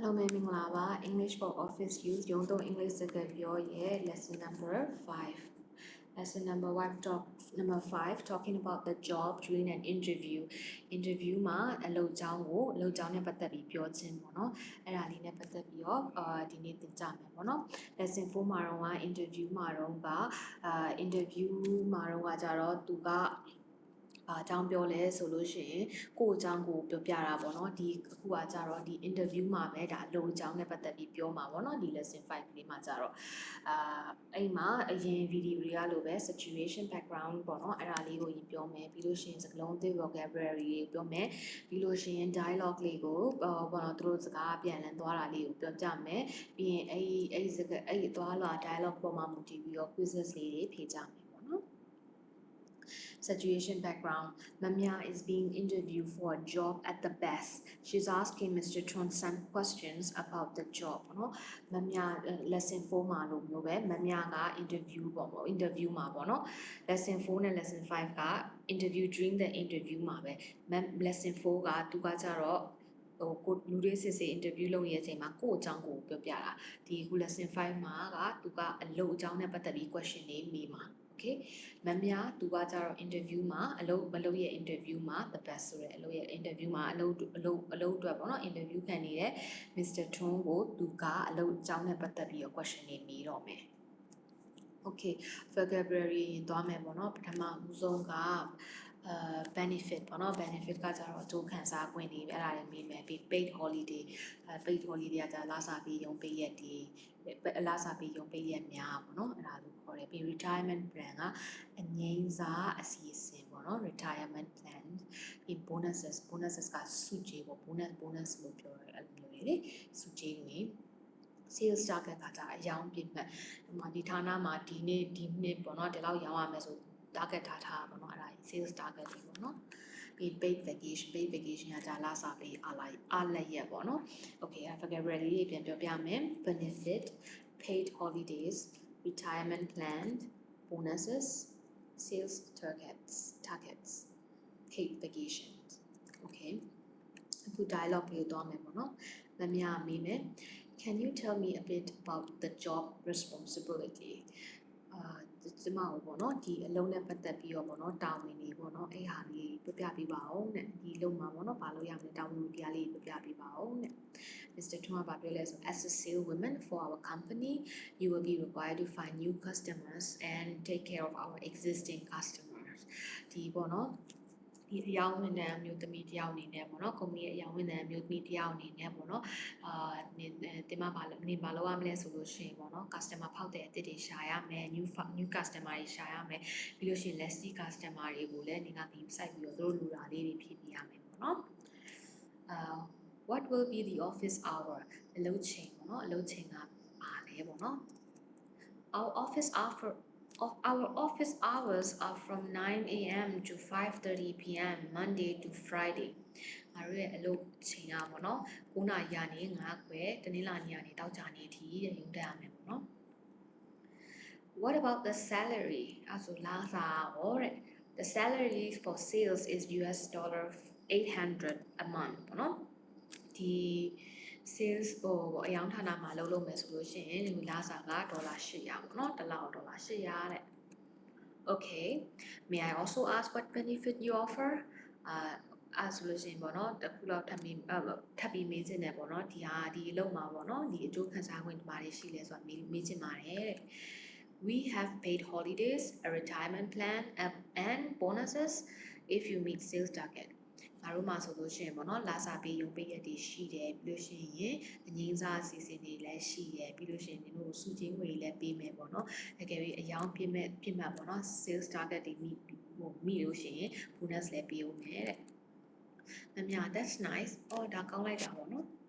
အားလုံးပဲမင်္ဂလာပါ English for Office Use ရုံးသုံး English စကားပြောရဲ့ lesson number 5 lesson number 1 talk number 5 talking about the job during an interview interview မှာအလုပ်ကြောင်းကိုအလုပ်ကြောင်းနဲ့ပတ်သက်ပြီးပြောခြင်းပေါ့နော်အဲ့ဒါလေးနဲ့ပတ်သက်ပြီးတော့အာဒီနေ့သင်ကြမယ်ပေါ့နော် lesson 4မှာတော့က interview မှာတော့ကအာ interview မှာတော့ကကြတော့သူက အာအကြောင်းပြောလဲဆိုလို့ရှိရင်ကိုယ့်အကြောင်းကိုပြောပြတာပေါ့နော်ဒီအခုကကြတော့ဒီ interview မှာပဲဒါအလုပ်အကြောင်းနဲ့ပတ်သက်ပြီးပြောမှာပေါ့နော်ဒီ lesson 5လေးမှာကြတော့အာအဲ့မှာအရင် video တွေကလိုပဲ situation background ပေါ့နော်အဲ့ဒါလေးကိုရင်ပြောမယ်ပြီးလို့ရှိရင်စကားလုံးသစ် vocabulary တွေပြောမယ်ပြီးလို့ရှိရင် dialogue လေးကိုအာပေါ့နော်သူတို့စကားပြန်လည်သွားတာလေးကိုပြောပြမယ်ပြီးရင်အဲ့ဒီအဲ့ဒီစကားအဲ့ဒီသွားလာ dialogue ပေါ်မှာမူတည်ပြီးတော့ quizzes လေးတွေဖြေကြမယ်ပေါ့နော် situation background Mamia is being interviewed for a job at the best. She's asking Mr. Chon some questions about the job. နော် Mamia uh, lesson 4မှာလို့မျိုးပဲ Mamia က interview ပေါ့ပေါ့ interview မှာပေါ့နော် lesson 4နဲ့ lesson 5က interview during the interview မှာပဲ Mem lesson 4ကသူကကြတော့ဟိုကိုလူတွေစစ်စစ် interview လုပ်နေတဲ့အချိန်မှာကိုယ့်အကြောင်းကိုပြောပြတာဒီခု lesson 5မှာကသူကအလုပ်အကြောင်းနဲ့ပတ်သက်ပြီး question တွေမေးမှာ okay မမများသူကကြတော့ interview မှာအလုပ်မလုပ်ရဲ့ interview မှာ the best ဆိုတဲ့အလုပ်ရဲ့ interview မှာအလုပ်အလုပ်အလုပ်အတွက်ပေါ့နော် interview ခံနေတဲ့ Mr. Tron ကိုသူကအလုပ်အကြောင်းနဲ့ပတ်သက်ပြီးတော့ question တွေမေးတော့မယ် okay vocabulary ရင်သွားမယ်ပေါ့နော်ပထမဦးဆုံးက အာ benefit ပေါ့နော် benefit ကကြတော့အကျိုးခံစား권တွေပဲအဲ့ဒါတွေမေးမယ်ပြီး paid holiday အဲ paid holiday ကကြလာစာပြီးရုံပေးရက်ဒီလာစာပြီးရုံပေးရက်များပေါ့နော်အဲ့ဒါလို့ခေါ်တယ်ပြီး retirement plan ကအငိမ့်စားအစီအစဉ်ပေါ့နော် retirement plan ပြီး bonuses bonuses ကစုကြည်ပေါ့ bonus bonus လို့ပြောရဲအဲ့လိုမျိုးလေစုကြည်နေ sales target ကကြအယောင်ပြည့်မှတ်ဒီမှာဒီဌာနမှာဒီနေ့ဒီနေ့ပေါ့နော်ဒီလောက်ရောင်းရမယ်ဆို target ထားထားပါတော့အဲ့ဒါ sales target တွေပေါ့နော်ပြီး paid vacation paid vacation ကကြာလာစားပြီးအားလိုက်အားလက်ရက်ပေါ့နော် okay အဲ့ vocabulary လေးပြန်ပြောပြမယ် benefit paid holidays retirement plan bonuses sales targets targets paid vacations okay အခု dialogue လေးတော့မယ်ပေါ့နော်မမြမေးမယ် can you tell me a bit about the job responsibility အာကျမကိုပေါ့နော်ဒီအလုံးနဲ့ပတ်သက်ပြီးတော့ပေါ့နော်တာဝန်တွေပေါ့နော်အဲ့ဟာလေးပြပြပေးပါအောင်တဲ့ဒီလုံးမှာပေါ့နော်ဘာလို့ရမလဲတာဝန်တရားလေးပြပြပေးပါအောင်တဲ့ Mr. ထွန်းကပြောလဲဆို as a sales woman for our company you will be required to find new customers and take care of our existing customers ဒီပေါ့နော် ဒီအယောင်ဝန်ထမ်းအမျိုးသမီးတယောက်အနေနဲ့ပေါ့နော်ကုမ္ပဏီရဲ့အယောင်ဝန်ထမ်းအမျိုးသမီးတယောက်အနေနဲ့ပေါ့နော်အာနင်တင်မပါလို့နင်ဘာလို့ရမလဲဆိုလို့ရှိရင်ပေါ့နော် customer ဖောက်တဲ့အသစ်တွေရှာရမယ် new new customer တွေရှာရမယ်ပြီးလို့ရှိရင် legacy customer တွေကိုလည်းနင်ကဒီ site ပြီးတော့သူတို့လူတာလေးတွေဖြည့်ပြရမယ်ပေါ့နော်အာ what will be the office hour အလုပ်ချိန်ပေါ့နော်အလုပ်ချိန်ကပါလဲပေါ့နော် our office hour of our office hours are from 9 a.m. to 5:30 p.m. Monday to Friday ငါတို့ရဲ့အလုပ်ချိန်ကပေါ့နော်9နာရီကနေ9ခွဲတနင်္လာနေ့ကနေတောက်ကြနေ့အထိရုံတက်ရမယ်ပေါ့နော် What about the salary အဲဆိုလာစားဟောတဲ့ The salary for sales is US dollar 800 a month ပေါ့နော်ဒီ sales ဟိုအယောင်ဌာနမှာလုပ်လို့မယ်ဆိုလို့ရှိရင်ဒီလာစားကဒေါ်လာ800ပေါ့နော်တစ်လောက်ဒေါ်လာ800တဲ့ Okay may I also ask what benefit you offer အာအဲဆိုလို့ရှိရင်ပေါ့နော်တစ်ခုလောက်ထပ်ပြီးထပ်ပြီးမေးချင်တယ်ပေါ့နော်ဒီဟာဒီအလုပ်မှာပေါ့နော်ဒီအကျိုးခံစား권ဒီမှာရှိလဲဆိုတာမေးမေးချင်ပါတယ်တဲ့ We have paid holidays, a retirement plan, and bonuses if you meet sales target. ငါတို့မှာဆိုလို့ရှိရင်ပေါ့နော်လာစာပေးရုံပေးရက်တွေရှိတယ်ပြီးလို့ရှိရင်အငင်းစားအစီအစဉ်တွေလည်းရှိတယ်ပြီးလို့ရှိရင်ဒီလိုစုချင်းငွေတွေလည်းပေးမယ်ပေါ့နော်တကယ်ပြီးအယောင်ပြည့်မဲ့ပြည့်မှတ်ပေါ့နော် sales target တွေမိဟိုမိလို့ရှိရင် bonus လည်းပေးဦးမယ်တဲ့။မမြ that's nice ။အော်ဒါကောင်းလိုက်တာပေါ့နော်။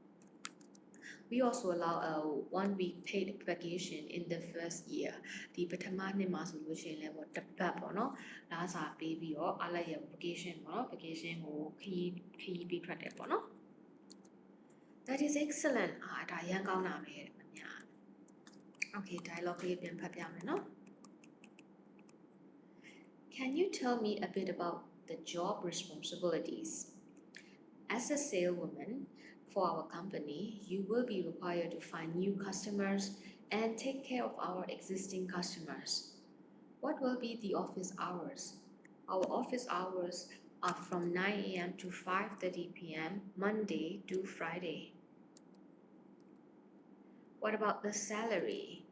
We also allow a one week paid vacation in the first year ဒီပထမနှစ်မှာဆိုလို့ရှိရင်လည်းပေါ့တစ်ပတ်ပေါ့နော်။လာစာပေးပြီးတော့အားလိုက်ရ vacation ပေါ့နော် vacation ကိုခရီးခရီးပေးထွက်တယ်ပေါ့နော်။ That is excellent အာဒါရန်ကောင်းတာပဲတဲ့မမြ။ Okay dialogue လေးပြန်ဖတ်ပြမယ်နော်။ Can you tell me a bit about the job responsibilities? As a saleswoman for our company, you will be required to find new customers and take care of our existing customers. What will be the office hours? Our office hours are from 9 a.m. to 5:30 p.m. Monday to Friday. What about the salary?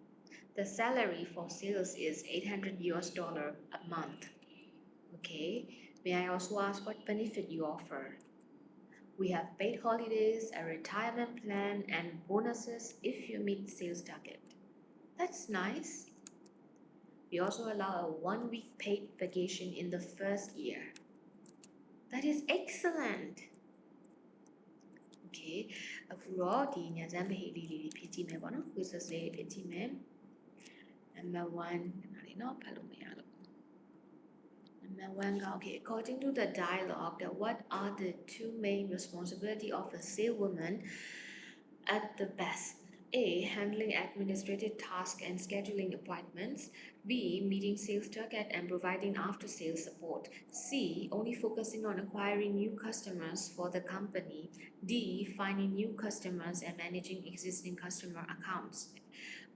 The salary for sales is 800 US dollar a month. Okay, may I also ask what benefit you offer? We have paid holidays, a retirement plan, and bonuses if you meet sales target. That's nice. We also allow a one week paid vacation in the first year. That is excellent. Okay အခုတော့ဒီညစမ်းပဟိလေးလေးတွေဖြည့်ကြည့်မယ်ပေါ့နော် quizzes လေးတွေဖြည့်ကြည့်မယ် number 1နားလေးနော်ဖတ်လို့မရလို့ number 1က okay according to the dialogue that what are the two main responsibility of a saleswoman at the best A. Handling administrative tasks and scheduling appointments. B. Meeting sales target and providing after sales support. C. Only focusing on acquiring new customers for the company. D. Finding new customers and managing existing customer accounts.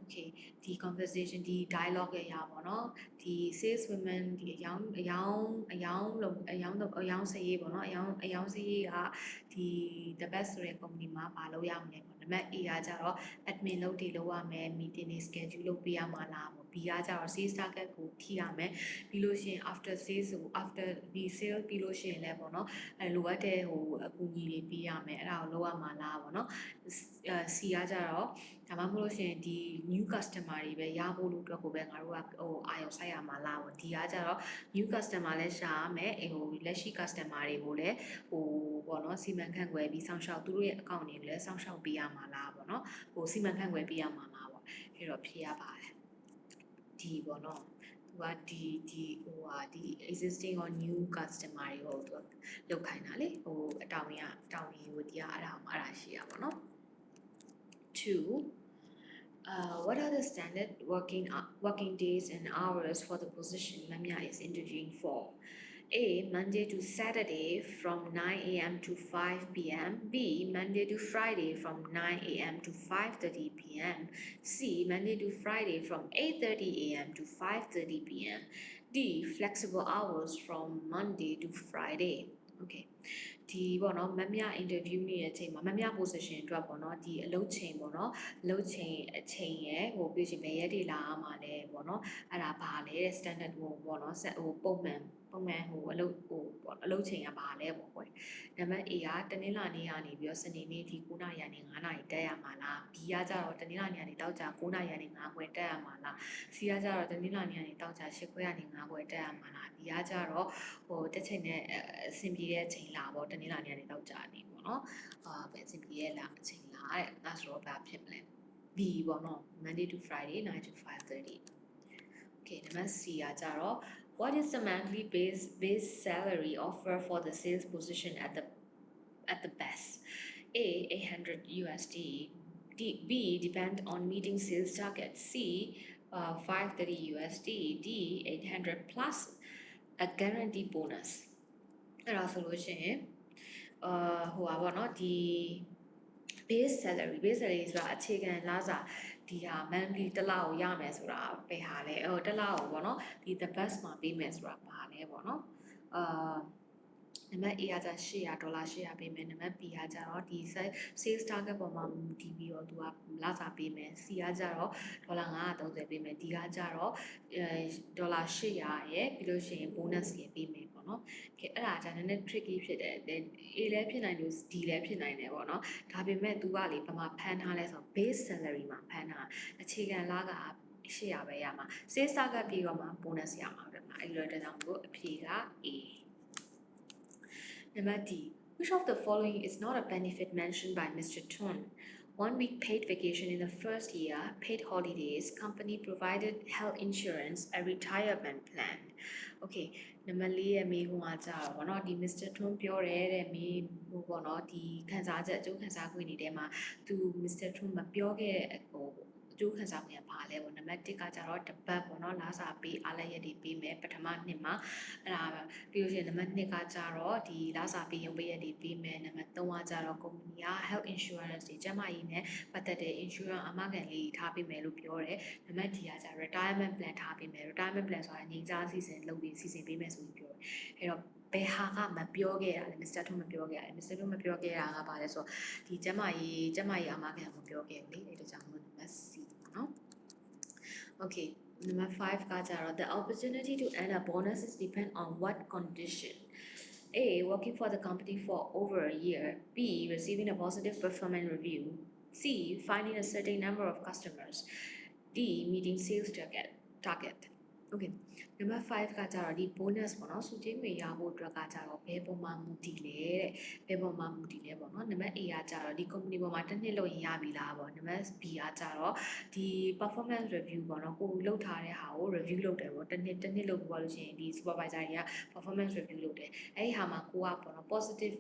Okay ဒီ conversation ဒီ dialogue ရဲ့အရာပေါ့နော်ဒီ sales women ဒီအယောင်အယောင်အယောင်လုံးအယောင်တော့အယောင်စရေးပေါ့နော်အယောင်အယောင်စရေးကဒီ the best ဆိုတဲ့ company မှာမလုပ်ရမလဲပေါ့နံပါတ် A ကကြတော့ admin လုပ်တွေလုပ်ရမယ် meeting တွေ schedule လုပ်ပေးရမှာလားပေါ့ B ကကြတော့ sales target ကိုထိရမယ်ပြီးလို့ရှိရင် after sales ကို after ဒီ sale ပြီးလို့ရှိရင်လည်းပေါ့နော်အဲလိုအပ်တဲ့ဟိုအကူအညီတွေပေးရမယ်အဲ့ဒါကိုလုပ်ရမှာလားပေါ့နော်အဲ C ကကြတော့ဒါမှမဟုတ်လို့ရှိရင်ဒီ new customer တွေပဲရဖို့လို့အတွက်ကိုပဲငါတို့ကဟိုအာရုံစိုက်ရမှာလားပေါ့ဒီကကြတော့ new customer လည်းရှာရမယ်အဲဟိုလက်ရှိ customer တွေကိုလည်းဟိုပေါ့နော်စီမံခန့်ခွဲပြီးစောင့်ရှောက်သူတို့ရဲ့ account တွေကိုလည်းစောင့်ရှောက်ပေးရမှာလားပေါ့နော်ဟိုစီမံခန့်ခွဲပေးရမှာလားပေါ့အဲ့တော့ဖြေရပါတယ်ဒီပေါ့နော်သူကဒီဒီဟိုဟာဒီ existing or new customer တွေကိုသူကလောက်ခိုင်းတာလေဟိုအတောင်ရအတောင်ရဟိုဒီကအဲ့ဒါအဲ့ဒါရှိရပါတော့ 2 Uh, what are the standard working hou- working days and hours for the position Lamia is interviewing for? A. Monday to Saturday from 9 a.m. to 5 p.m. B. Monday to Friday from 9 a.m. to 5:30 p.m. C. Monday to Friday from 8:30 a.m. to 5:30 p.m. D. Flexible hours from Monday to Friday. Okay. ဒီပေါ့နော်မမြ interview နေတဲ့အချိန်မှာမမြ position အတွက်ပေါ့နော်ဒီအလုပ်ချိန်ပေါ့နော်အလုပ်ချိန်အချိန်ရယ်ဟိုပြီးရှင်ဘယ်ရက်တွေလာရမှာလဲပေါ့နော်အဲ့ဒါဘာလဲတဲ့ standard ဟိုပေါ့နော်ဆက်ဟိုပုံမှန် ပုံမှန်ဟိုအလုပ်ဟိုပေါ့အလုပ်ချိန်ကဘာလဲပေါ့ကွယ်နံပါတ် A ကတနင်္လာနေ့ကနေပြီးတော့စနေနေ့ဒီ9နာရီကနေ9နာရီတက်ရမှာလား B ကကြတော့တနင်္လာနေ့ကနေတောက်ကြ9နာရီကနေ9ခွဲတက်ရမှာလား C ကကြတော့တနင်္လာနေ့ကနေတောက်ကြ10ခွဲကနေ9ခွဲတက်ရမှာလား D ကကြတော့ဟိုတက်ချိန်နဲ့အဆင်ပြေတဲ့ချိန်လာပေါ့တနင်္လာနေ့ကနေတောက်ကြနေပေါ့နော်အာပဲအဆင်ပြေရဲ့လားအချိန်လာတဲ့အဲဆိုတော့ဘာဖြစ်မလဲ B ပေါ့နော် Monday to Friday 9 to 5:30 Okay နံပါတ် C ကကြတော့ What is the monthly base base salary offer for the sales position at the at the best? A 800 USD. D, B depend on meeting sales target. C uh, 530 USD. D 800 plus a guarantee bonus. အဲ့ဒါဆိုလို့ရှိရင်အာဟိုပါပေါ့နော်ဒီ base salary base salary ဆိုတာအခြေခံလစာ ဒီဟာ monthly တစ်လကိုရမယ်ဆိုတာပဲဟာလဲဟိုတစ်လကိုပေါ့နော်ဒီ the best မှာပေးမယ်ဆိုတာပါလဲပေါ့နော်အာ နံပါတ် A ကကျ800ဒေါ်လာ800ပေးမယ်နံပါတ် B ကကျတော့ဒီ sales target ပေါ်မှာမူတည်ပြီးတော့သူကလစာပေးမယ် C ကကျတော့ဒေါ်လာ930ပေးမယ် D ကကျတော့အဲဒေါ်လာ800ရယ်ပြီးလို့ရှိရင် bonus ရယ်ပေးမယ်ပေါ့နော်ကဲအဲ့ဒါじゃနည်းနည်း tricky ဖြစ်တယ် A လည်းဖြစ်နိုင်လို့ D လည်းဖြစ်နိုင်တယ်ပေါ့နော်ဒါပေမဲ့ तू ကလေဘာမှဖမ်းထားလဲဆိုတော့ base salary မှာဖမ်းထားအခြေခံလက800ပဲရမှာ sales target ပြီးတော့မှ bonus ရမှာပဲမှာအဲ့လိုတဲ့ကြောင့်မို့အဖြေက A Number D. Which of the following is not a benefit mentioned by Mr. Tun? One week paid vacation in the first year, paid holidays, company provided health insurance, a retirement plan. Okay, နံပါတ်၄ရဲ့မေးခွန်းကကြာတော့ဗောနော်ဒီ Mr. Tun ပြောတယ်တဲ့မေးဟိုဗောနော်ဒီခန်းစားချက်အကျိုးခန်းစားခွင့်တွေထဲမှာသူ Mr. Tun မပြောခဲ့တဲ့ဟို အကျိုးခံစားမှုရပါလဲပေါ့နံပါတ်1ကကြတော့တပတ်ပေါ့နော်လာစာပေးအားလည်းရည်ပေးမယ်ပထမနှစ်မှာအဲ့ဒါပြီးလို့ရှိရင်နံပါတ်2ကကြတော့ဒီလာစာပေးရုံပေးရည်ပေးမယ်နံပါတ်3ကကြတော့ကုမ္ပဏီက health insurance တွေကျန်းမာရေးနဲ့ပတ်သက်တဲ့ insurance အမကန်လေးထားပေးမယ်လို့ပြောတယ်နံပါတ်4ကကြ retirement plan ထားပေးမယ် retirement plan ဆိုတာငြိမ်းချမ်းစီစဉ်လုပ်ပြီးစီစဉ်ပေးမယ်ဆိုပြီးပြောတယ်အဲ့တော့ ဘယ်ဟာကမပြောခဲ့ရလဲ Mr. ထုံးမပြောခဲ့ရလဲ Mr. ထုံးမပြောခဲ့တာကဘာလဲဆိုတော့ဒီကျမကြီးကျမကြီးအမကန်မပြောခဲ့ဘူးလေအဲ့ဒါကြောင့်မို့ number C ပေါ့နော် Okay number 5ကကြတော့ the opportunity to earn a bonus is depend on what condition A working for the company for over a year B receiving a positive performance review C finding a certain number of customers D meeting sales target target Okay number 5ကကြတော့ဒီ bonus ပေါ့နော်စုချင်းငွေရဖို့အတွက်ကကြတော့ဘယ်ပုံမှန်မူတည်လဲတဲ့ဘယ်ပုံမှန်မူတည်လဲပေါ့နော် number A ကကြတော့ဒီ company ပေါ်မှာတစ်နှစ်လောက်ရင်ရပြီလားပေါ့ number B ကကြတော့ဒီ performance review ပေါ့နော်ကိုလုပ်ထားတဲ့ဟာကို review လုပ်တယ်ပေါ့တစ်နှစ်တစ်နှစ်လုပ်ပြီးလို့ရှိရင်ဒီ supervisor တွေက performance review လုပ်တယ်အဲ့ဒီဟာမှာကိုကပေါ့နော် positive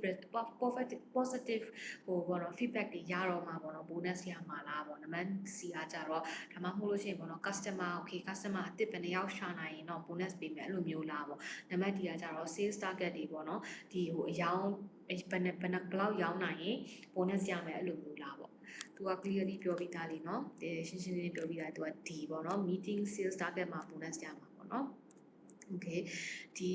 positive positive ဟိုပေါ့နော် feedback တွေရတော့မှာပေါ့နော် bonus ရမှာလားပေါ့ number C ကကြတော့ဒါမှမဟုတ်လို့ရှိရင်ပေါ့နော် customer okay customer အစ်စ်ဘယ်နှယောက်ချနိုင်ရင်တော့ bonus ပေးမယ်အဲ့လိုမျိုးလားပေါ့နံပါတ်ဒီကကြတော့ sales target တွေပေါ့နော်ဒီဟိုအယောင်ဘယ်နဲ့ဘယ်နဲ့ဘယ်လောက်ရောင်းနိုင်ရင် bonus ရမယ်အဲ့လိုမျိုးလားပေါ့သူက clearly ပြောပြီးသားလေနော်ရှင်းရှင်းလေးပြောပြီးသားသူကဒီပေါ့နော် meeting sales target မှာ bonus ရမှာပေါ့နော် okay ဒီ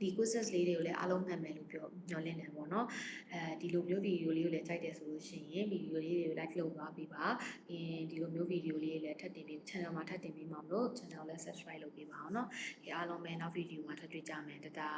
ဒီ quizzes လေးတွေကိုလည်းအားလုံးမှတ်မယ်လို့ပြောညွှန်လင်းတယ်ပေါ့နော်အဲဒီလိုမျိုး video လေးကိုလည်းကြိုက်တယ်ဆိုလို့ရှိရင် video လေးတွေကို like လုပ်သွားပြီးပါအင်းဒီလိုမျိုး video လေးတွေလည်းထပ်တင်ပြီး channel မှာထပ်တင်ပြီးမှမလို့ channel လည်း subscribe လုပ်ပြီးပါအောင်နော်ဒီအားလုံးပဲနောက် video မှာထပ်တွေ့ကြမယ်တဒါ